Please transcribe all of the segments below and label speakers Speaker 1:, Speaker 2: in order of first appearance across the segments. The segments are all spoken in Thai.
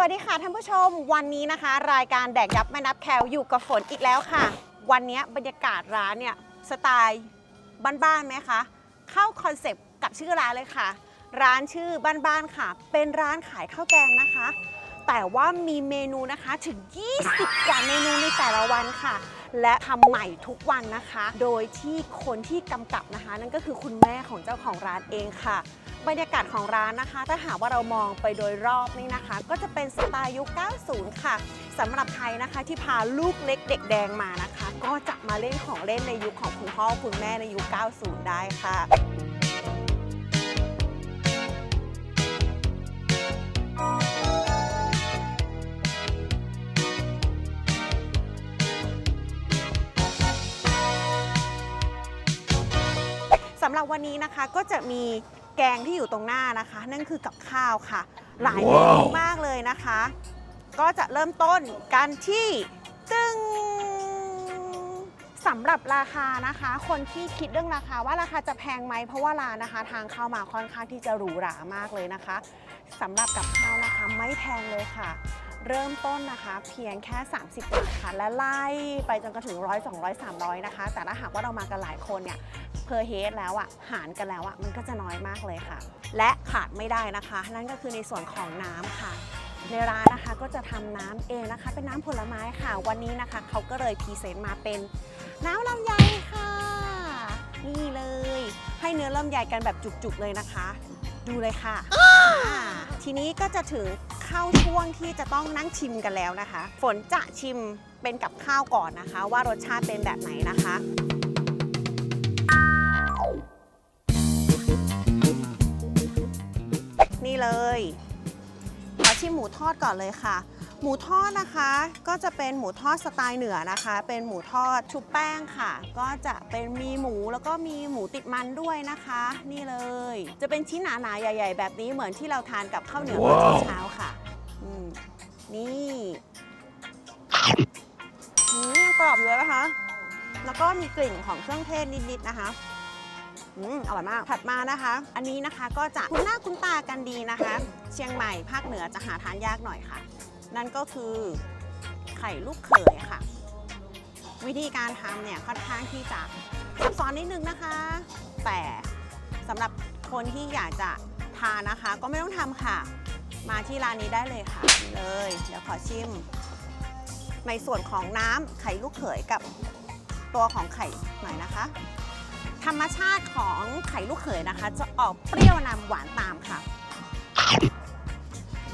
Speaker 1: วัสดีค่ะท่านผู้ชมวันนี้นะคะ รายการแดกยับไม่นับแคลอยู่กับฝนอีกแล้วค่ะ วันนี้บรรยากาศร้านเนี่ยสไตล์บ้านๆไหมคะเข้าคอนเซปต์กับชื่อร้านเลยค่ะ ร้านชื่อบ้านๆค่ะ เป็นร้านขายข้าวแกงนะคะ แต่ว่ามีเมนูนะคะถึง 20 กว่าเมนูในแต่ละวันค่ะ และทำใหม่ทุกวันนะคะ โดยที่คนที่กำกับนะคะ นั่นก็คือคุณแม่ของเจ้าของร้านเองค่ะ บรรยากาศของร้านนะคะ ถ้าหากว่าเรามองไปโดยรอบนี่นะคะ ก็จะเป็นสไตล์ยุค 90 ค่ะสำหรับใครนะคะที่พาลูกเล็กเด็กแดงมานะคะ ก็จะมาเล่นของเล่นในยุคของคุณพ่อคุณแม่ในยุค 90 ได้ค่ะสำหรับวันนี้นะคะก็จะมี แกงที่อยู่ตรงหน้านะคะ นั่นคือกับข้าวค่ะ หลายเมนู
Speaker 2: ว้าว
Speaker 1: มากเลยนะคะ ก็จะเริ่มต้นกันที่ตึงสำหรับราคานะคะ คนที่คิดเรื่องราคาว่าราคาจะแพงไหมเพราะว่าร้านนะคะ ทางเข้ามาค่อนข้างที่จะหรูหรามากเลยนะคะสำหรับกับข้าวนะคะไม่แพงเลยค่ะ เริ่มต้นนะคะ เพียงแค่ 30 บาทค่ะและไล่ไปจนกระถึงร้อยสองร้อยสามร้อยนะคะ แต่ถ้าหากว่าเรามากันหลายคนเนี่ย เพอร์เฮดแล้วอะหารกันแล้วอะมันก็จะน้อยมากเลยค่ะ และขาดไม่ได้นะคะ นั่นก็คือในส่วนของน้ำค่ะ ในร้านนะคะก็จะทำน้ำเองนะคะ เป็นน้ำผลไม้ค่ะ วันนี้นะคะเขาก็เลยพรีเซนต์มาเป็นน้ำลำไยค่ะ นี่เลย ให้เนื้อลำไยกันแบบจุกๆเลยนะคะ ดูเลยค่ะ ทีนี้ก็จะถึงเข้าช่วงที่จะต้องนั่งชิมกันแล้วนะคะ ฝนจะชิมเป็นกับข้าวก่อนนะคะ ว่ารสชาติเป็นแบบไหนนะคะ เลยขอชิมหมูทอดก่อนเลยค่ะ หมูทอดนะคะก็จะเป็นหมูทอดสไตล์เหนือนะคะ เป็นหมูทอดชุบแป้งค่ะ ก็จะเป็นมีหมูแล้วก็มีหมูติดมันด้วยนะคะ นี่เลย จะเป็นชิ้นหนาๆใหญ่ ๆ แบบนี้เหมือนที่เราทานกับข้าวเหนียวตอน
Speaker 2: ว้าว
Speaker 1: เช้าๆค่ะอืมนี่อืมยังกรอบอยู่เลยนะคะ แล้วก็มีกลิ่นของเครื่องเทศนิดๆนะคะ อืมอร่อยมาก ถัดมานะคะ อันนี้นะคะก็จะคุ้นหน้าคุ้นตากันดีนะคะ เชียงใหม่ภาคเหนือจะหาทานยากหน่อยค่ะ นั่นก็คือไข่ลูกเขยค่ะ วิธีการทำเนี่ยค่อนข้างที่จะซับซ้อนนิดนึงนะคะ แต่สำหรับคนที่อยากจะทานนะคะ ก็ไม่ต้องทำค่ะ มาที่ร้านนี้ได้เลยค่ะเลย เดี๋ยวขอชิม ในส่วนของน้ำไข่ลูกเขยกับตัวของไข่หน่อยนะคะ ธรรมชาติของไข่ลูกเขยนะคะ จะออกเปรี้ยวนำหวานตามค่ะ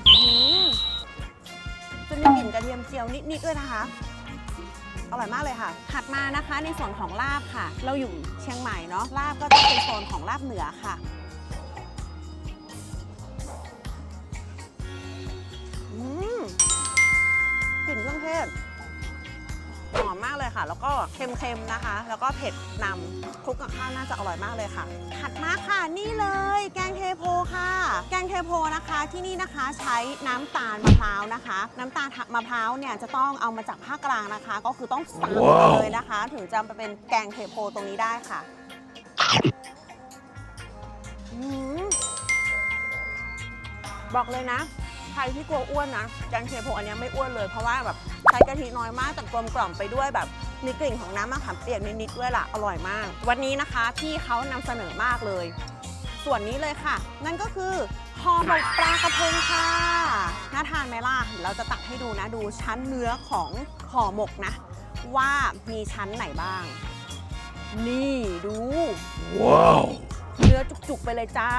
Speaker 1: อือจะมีกลิ่นกระเทียมเจียวนิดๆด้วยนะคะอร่อยมากเลยค่ะ ถัดมานะคะในส่วนของลาบค่ะ เราอยู่เชียงใหม่เนาะ ลาบก็จะเป็นโซนของลาบเหนือค่ะ อืมกลิ่นเครื่องเทศ หอมมากเลยค่ะ แล้วก็เค็มๆนะคะ แล้วก็เผ็ดนำคลุกกับข้าวน่าจะอร่อยมากเลยค่ะ ถัดมาค่ะนี่เลย แกงเทโพค่ะ แกงเทโพนะคะที่นี่นะคะใช้น้ำตาลมะพร้าวนะคะ น้ำตาลมะพร้าวเนี่ยจะต้องเอามาจากภาคกลางนะคะ ก็คือต้องสั่ง
Speaker 2: ว้าว
Speaker 1: เลยนะคะ ถึงจะมาเป็นแกงเทโพตรงนี้ได้ค่ะอืมบอกเลยนะ ใครที่กลัวอ้วนนะแกงเทโพอันเนี้ยไม่อ้วนเลยเพราะว่าแบบใช้กะทิน้อยมากแต่กลมกล่อมไปด้วยแบบมีกลิ่นของน้ำมะขามเปียกนิดๆด้วยล่ะอร่อยมาก วันนี้นะคะพี่เขานำเสนอมากเลย ส่วนนี้เลยค่ะ นั่นก็คือห่อหมกปลากระพงค่ะน่าทานไหมล่ะเดี๋ยวเราจะตัดให้ดูนะดูชั้นเนื้อของห่อหมกนะ ว่ามีชั้นไหนบ้าง นี่ดู
Speaker 2: Wow.
Speaker 1: เนื้อจุกๆไปเลยจ้า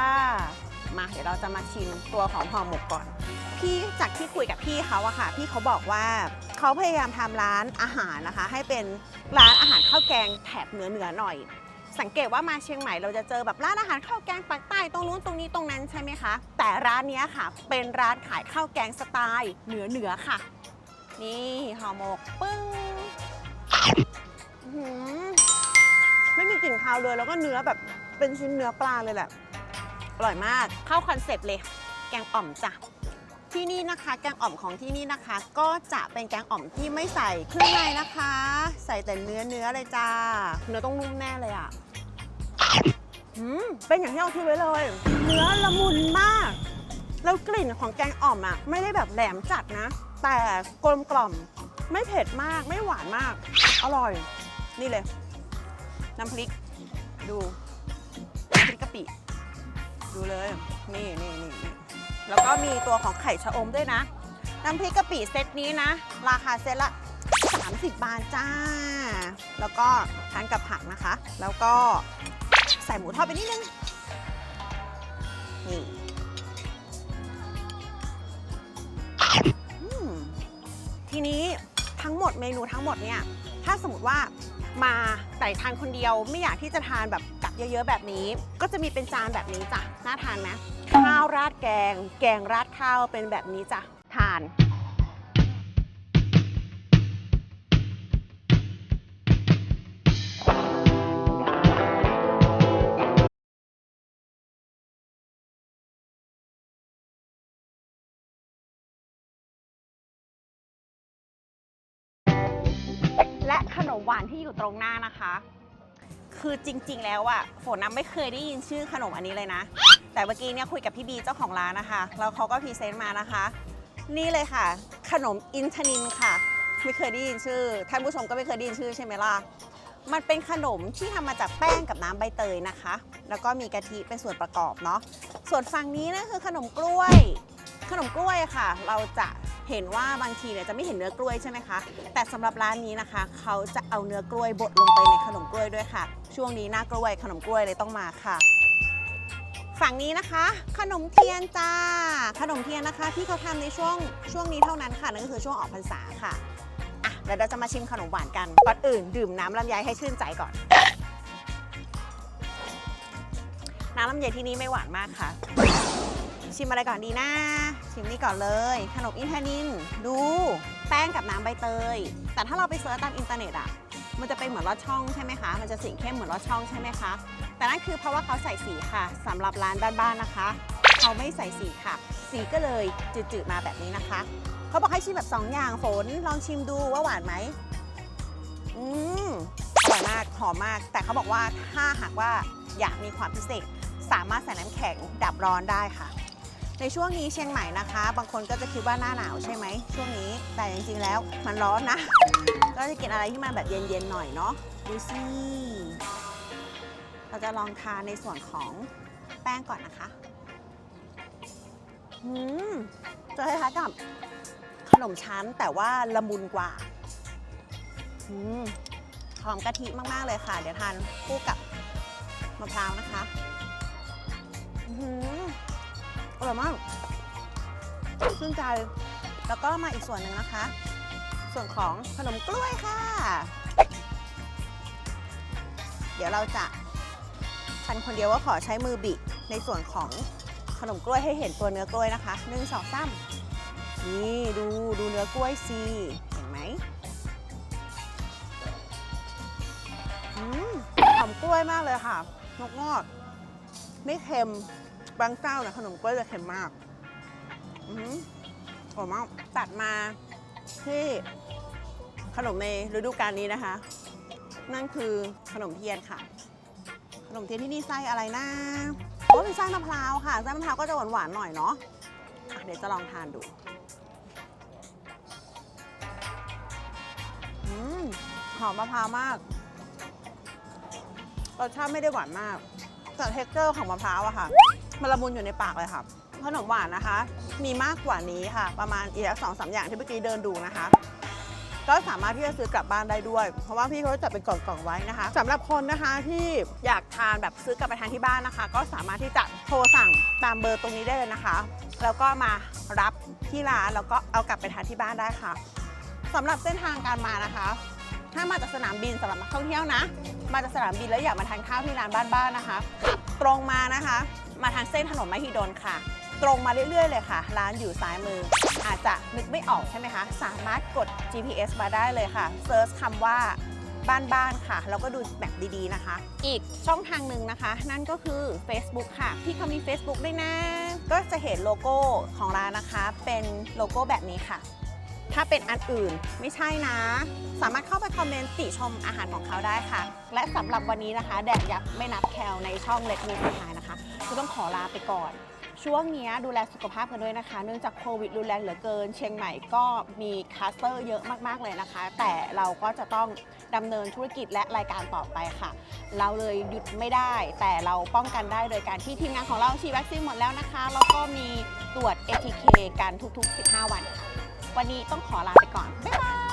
Speaker 1: มาเดี๋ยวเราจะมาชิมตัวของห่อหมกก่อน พี่จากที่คุยกับพี่เขาอะค่ะ พี่เขาบอกว่าเขาพยายามทำร้านอาหารนะคะ ให้เป็นร้านอาหารข้าวแกงแถบเหนือเหนือหน่อย สังเกตว่ามาเชียงใหม่เราจะเจอแบบร้านอาหารข้าวแกงปากใต้ตรงนู้นตรงนี้ตรงนั้นใช่ไหมคะ แต่ร้านนี้ค่ะ เป็นร้านขายข้าวแกงสไตล์เหนือเหนือค่ะ นี่ห่อหมกปึ้งไม่มีกลิ่นคาวเลยแล้วก็เนื้อแบบเป็นชิ้นเนื้อปลาเลยแหละอร่อยมากเข้าคอนเซ็ปต์เลย แกงอ่อมจ้ะ ที่นี่นะคะ แกงอ่อมของที่นี่นะคะ ก็จะเป็นแกงอ่อมที่ไม่ใส่เครื่องในนะคะ ใส่แต่เนื้อเนื้อเลยจ้าเนื้อต้องนุ่มแน่เลยอะอืมเป็นอย่างที่เราคิดไว้เลย เนื้อละมุนมาก แล้วกลิ่นของแกงอ่อมอะ ไม่ได้แบบแหลมจัดนะ แต่กลมกล่อมไม่เผ็ดมากไม่หวานมาก อร่อย นี่เลย น้ำพริก ดูน้ำพริกกะปิ ดูเลย นี่นี่นี่นี่ แล้วก็มีตัวของไข่ชะอมด้วยนะ น้ำพริกกะปิเซตนี้นะ ราคาเซตละ 30 บาทจ้า แล้วก็ทานกับผักนะคะ แล้วก็ใส่หมูทอดไปนิดนึง นี่ทีนี้ทั้งหมดเมนูทั้งหมดเนี่ย ถ้าสมมติว่ามาแต่ทานคนเดียวไม่อยากที่จะทานแบบกับเยอะๆแบบนี้ ก็จะมีเป็นจานแบบนี้จ้ะ น่าทานไหม ข้าวราดแกง แกงราดข้าวเป็นแบบนี้จ้ะ ทาน และขนมหวานที่อยู่ตรงหน้านะคะ คือจริงๆแล้วอะฝนน้ำไม่เคยได้ยินชื่อขนมอันนี้เลยนะ แต่เมื่อกี้เนี่ยคุยกับพี่บีเจ้าของร้านนะคะ แล้วเขาก็พรีเซนต์มานะคะ นี่เลยค่ะ ขนมอินทนินค่ะ ไม่เคยได้ยินชื่อ ท่านผู้ชมก็ไม่เคยได้ยินชื่อใช่ไหมล่ะ มันเป็นขนมที่ทำมาจากแป้งกับน้ำใบเตยนะคะ แล้วก็มีกะทิเป็นส่วนประกอบเนาะ ส่วนฝั่งนี้นะคือขนมกล้วย ขนมกล้วยค่ะ เราจะเห็นว่าบางทีเนี่ยจะไม่เห็นเนื้อกล้วยใช่ไหมคะ แต่สำหรับร้านนี้นะคะ เขาจะเอาเนื้อกล้วยบดลงไปในขนมกล้วยด้วยค่ะ ช่วงนี้หน้ากล้วยขนมกล้วยเลยต้องมาค่ะ ฝั่งนี้นะคะ ขนมเทียนจ้า ขนมเทียนนะคะที่เขาทำในช่วงช่วงนี้เท่านั้นค่ะนั่นก็คือช่วงออกพรรษาค่ะอะเดี๋ยวเราจะมาชิมขนมหวานกันก่อนอื่นดื่มน้ำลำไยให้ชื่นใจก่อน น้ำลำไยที่นี่ไม่หวานมากค่ะ ชิมอะไรก่อนดีนะ ชิมนี่ก่อนเลย ขนมอินทนินดูแป้งกับน้ำใบเตย แต่ถ้าเราไปเสิร์ชตามอินเทอร์เน็ตอะมันจะเป็นเหมือนลอดช่องใช่ไหมคะ มันจะสีเข้มเหมือนลอดช่องใช่ไหมคะ แต่นั่นคือเพราะว่าเขาใส่สีค่ะสำหรับร้านบ้านๆนะคะ เขาไม่ใส่สีค่ะ สีก็เลยจืดๆมาแบบนี้นะคะ เขาบอกให้ชิมแบบสองอย่างฝนลองชิมดูว่าหวานไหมอืมอร่อยมากหอมมาก แต่เขาบอกว่าถ้าหากว่าอยากมีความพิเศษ สามารถใส่น้ำแข็งดับร้อนได้ค่ะ ในช่วงนี้เชียงใหม่นะคะ บางคนก็จะคิดว่าหน้าหนาวใช่ไหมช่วงนี้แต่จริงๆแล้วมันร้อนนะ ก็จะกินอะไรที่มันแบบเย็นๆหน่อยเนาะดูสิ เราจะลองทานในส่วนของแป้งก่อนนะคะอืมจะคล้ายๆกับขนมชั้นแต่ว่าละมุนกว่าอืมหอมกะทิมากๆเลยค่ะ เดี๋ยวทานคู่กับมะพร้าวนะคะอื้อหืออร่อยมากชื่นใจแล้วก็มาอีกส่วนหนึ่งนะคะ ส่วนของขนมกล้วยค่ะ เดี๋ยวเราจะ ทันคนเดียวว่าขอใช้มือบิในส่วนของขนมกล้วยให้เห็นตัวเนื้อกล้วยนะคะหนึ่งสองสามนี่ดูดูเนื้อกล้วยสิเห็นไหมอืมหอมกล้วยมากเลยค่ะนกงอกไม่เค็มบางเจ้าเนี่ยขนมกล้วยจะเค็มมากอืมหอมมากตัดมาที่ขนมในฤดูกาลนี้นะคะ นั่นคือขนมเทียนค่ะ นมเทียนที่นี่ไส้อะไรนะโอ้เป็นไส้มะพร้าวค่ะไส้มะพร้าวก็จะหวานๆหน่อยเนาะะเดี๋ยวจะลองทานดูอืมหอมมะพร้าวมากรสชาติไม่ได้หวานมาก แต่เท็กเจอร์ของมะพร้าวอะค่ะ มันละมุนอยู่ในปากเลยค่ะ ขนมหวานนะคะ มีมากกว่านี้ค่ะ ประมาณอีกสองสามอย่างที่เมื่อกี้เดินดูนะคะ ก็สามารถที่จะซื้อกลับบ้านได้ด้วย เพราะว่าพี่เขาจัดเป็นกล่องๆไว้นะคะสำหรับคนนะคะที่อยากทานแบบซื้อกลับไปทานที่บ้านนะคะ ก็สามารถที่จะโทรสั่งตามเบอร์ตรงนี้ได้เลยนะคะ แล้วก็มารับที่ร้านแล้วก็เอากลับไปทานที่บ้านได้ค่ะสำหรับเส้นทางการมานะคะถ้ามาจากสนามบินสำหรับนักท่องเที่ยวนะ มาจากสนามบินแล้วอยากมาทานข้าวที่ร้านบ้านๆนะคะขับตรงมานะคะ มาทางเส้นถนนมหิดลค่ะ ตรงมาเรื่อยๆเลยค่ะ ร้านอยู่ซ้ายมือ อาจจะนึกไม่ออกใช่ไหมคะ สามารถกด GPS มาได้เลยค่ะเซิร์ชคำว่าบ้านๆค่ะ แล้วก็ดูแบบดีๆนะคะ อีกช่องทางหนึ่งนะคะ นั่นก็คือ Facebook ค่ะ ที่เขามี Facebook ด้วยนะ ก็จะเห็นโลโก้ของร้านนะคะ เป็นโลโก้แบบนี้ค่ะ ถ้าเป็นอันอื่นไม่ใช่นะ สามารถเข้าไปคอมเมนต์ติชมอาหารของเขาได้ค่ะ และสำหรับวันนี้นะคะ แดกยักษ์ไม่นับแคลในช่องเล็กมูสไทยนะคะก็ต้องขอลาไปก่อน ช่วงนี้ดูแลสุขภาพกันด้วยนะคะ เนื่องจากโควิดรุนแรงเหลือเกิน เชียงใหม่ก็มีคลัสเตอร์เยอะมากๆเลยนะคะ แต่เราก็จะต้องดำเนินธุรกิจและรายการต่อไปค่ะ เราเลยหยุดไม่ได้ แต่เราป้องกันได้โดยการที่ทีมงานของเราฉีดวัคซีนหมดแล้วนะคะแล้วก็มีตรวจ ATK กันทุกๆ 15 วันค่ะวันนี้ต้องขอลาไปก่อนบ๊ายบาย